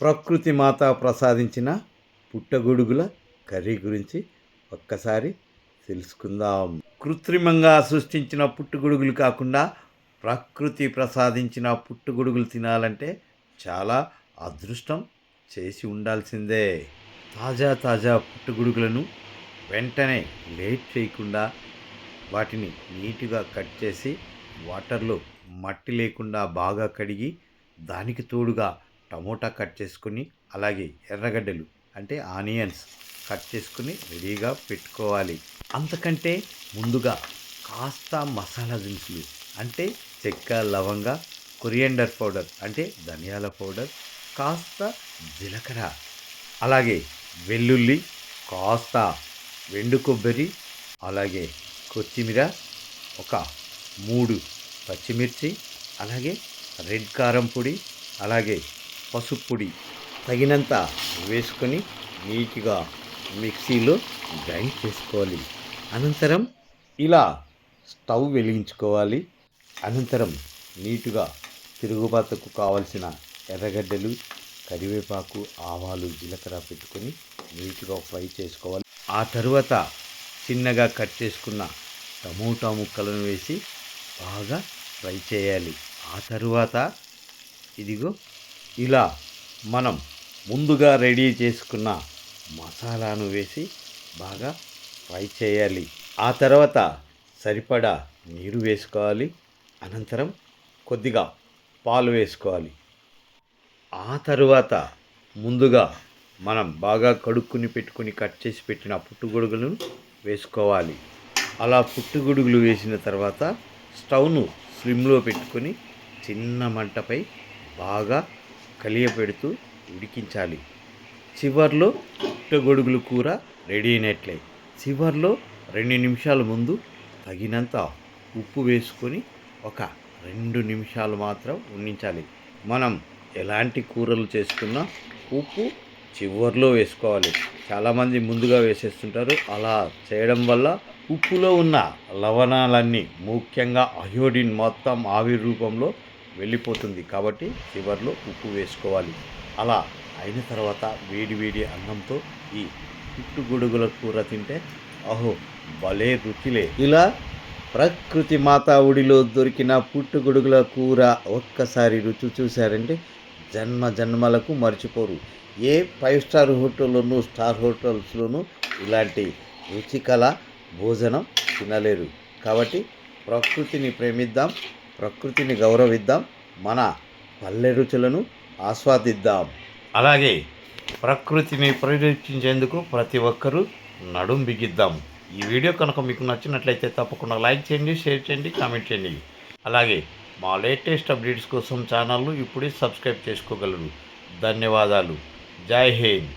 ప్రకృతి మాత ప్రసాదించిన పుట్టగొడుగుల కర్రీ గురించి ఒక్కసారి తెలుసుకుందాం. కృత్రిమంగా సృష్టించిన పుట్టుగొడుగులు కాకుండా ప్రకృతి ప్రసాదించిన పుట్టుగొడుగులు తినాలంటే చాలా అదృష్టం చేసి ఉండాల్సిందే. తాజా తాజా పుట్టుగొడుగులను వెంటనే లేట్ చేయకుండా వాటిని నీట్గా కట్ చేసి వాటర్లో మట్టి లేకుండా బాగా కడిగి దానికి తోడుగా టమోటా కట్ చేసుకుని అలాగే ఎర్రగడ్డలు అంటే ఆనియన్స్ కట్ చేసుకుని రెడీగా పెట్టుకోవాలి. అంతకంటే ముందుగా కాస్త మసాలా దినుసులు అంటే చెక్క లవంగ కొరియండర్ పౌడర్ అంటే ధనియాల పౌడర్ కాస్త జీలకర్ర అలాగే వెల్లుల్లి కాస్త వెండు కొబ్బరి అలాగే కొత్తిమీర ఒక మూడు పచ్చిమిర్చి అలాగే రెడ్ కారం పొడి అలాగే పసుపు పొడి తగినంత వేసుకొని నీట్గా మిక్సీలో గ్రైండ్ చేసుకోవాలి. అనంతరం ఇలా స్టవ్ వెలిగించుకోవాలి. అనంతరం నీటుగా తిరుగుబాతకు కావలసిన ఎర్రగడ్డలు కరివేపాకు ఆవాలు జీలకర్ర పెట్టుకొని నీట్గా ఫ్రై చేసుకోవాలి. ఆ తరువాత చిన్నగా కట్ చేసుకున్న టమోటా ముక్కలను వేసి బాగా ఫ్రై చేయాలి. ఆ తరువాత ఇదిగో ఇలా మనం ముందుగా రెడీ చేసుకున్న మసాలాను వేసి బాగా ఫ్రై చేయాలి. ఆ తర్వాత సరిపడా నీరు వేసుకోవాలి. అనంతరం కొద్దిగా పాలు వేసుకోవాలి. ఆ తరువాత ముందుగా మనం బాగా కడుక్కుని పెట్టుకుని కట్ చేసి పెట్టిన పుట్టుగొడుగులను వేసుకోవాలి. అలా పుట్టుగొడుగులు వేసిన తర్వాత స్టవ్ను స్లిమ్లో పెట్టుకొని చిన్న మంటపై బాగా కలియబెడుతూ ఉడికించాలి. చివర్లో పుట్టగొడుగులు కూర రెడీ అయినట్లే. చివర్లో రెండు నిమిషాల ముందు తగినంత ఉప్పు వేసుకొని ఒక రెండు నిమిషాలు మాత్రం ఉండించాలి మనం ఎలాంటి కూరలు చేసుకున్నా ఉప్పు చివర్లో వేసుకోవాలి. చాలామంది ముందుగా వేసేస్తుంటారు. అలా చేయడం వల్ల ఉప్పులో ఉన్న లవణాలన్నీ ముఖ్యంగా అయోడిన్ మొత్తం ఆవిరి రూపంలో వెళ్ళిపోతుంది కాబట్టి చివర్లో ఉప్పు వేసుకోవాలి. అలా అయిన తర్వాత వేడి వేడి అన్నంతో ఈ పుట్టుగొడుగుల కూర తింటే అహో భలే రుచిలే. ఇలా ప్రకృతి మాతా ఉడిలో దొరికిన పుట్టుగొడుగుల కూర ఒక్కసారి రుచి చూశారంటే జన్మ జన్మలకు మర్చిపోరు. ఏ ఫైవ్ స్టార్ హోటల్లోనూ స్టార్ హోటల్స్లోనూ ఇలాంటి రుచికల భోజనం తినలేరు. కాబట్టి ప్రకృతిని ప్రేమిద్దాం. ప్రకృతిని గౌరవిద్దాం మన పల్లె రుచులను ఆస్వాదిద్దాం. అలాగే ప్రకృతిని పరిరక్షించేందుకు ప్రతి ఒక్కరూ నడుం బిగిద్దాం. ఈ వీడియో కనుక మీకు నచ్చినట్లయితే తప్పకుండా లైక్ చేయండి షేర్ చేయండి కామెంట్ చేయండి. అలాగే మా లేటెస్ట్ అప్డేట్స్ కోసం ఛానల్ను ఇప్పుడే సబ్స్క్రైబ్ చేసుకోగలరు. ధన్యవాదాలు. జై హింద్.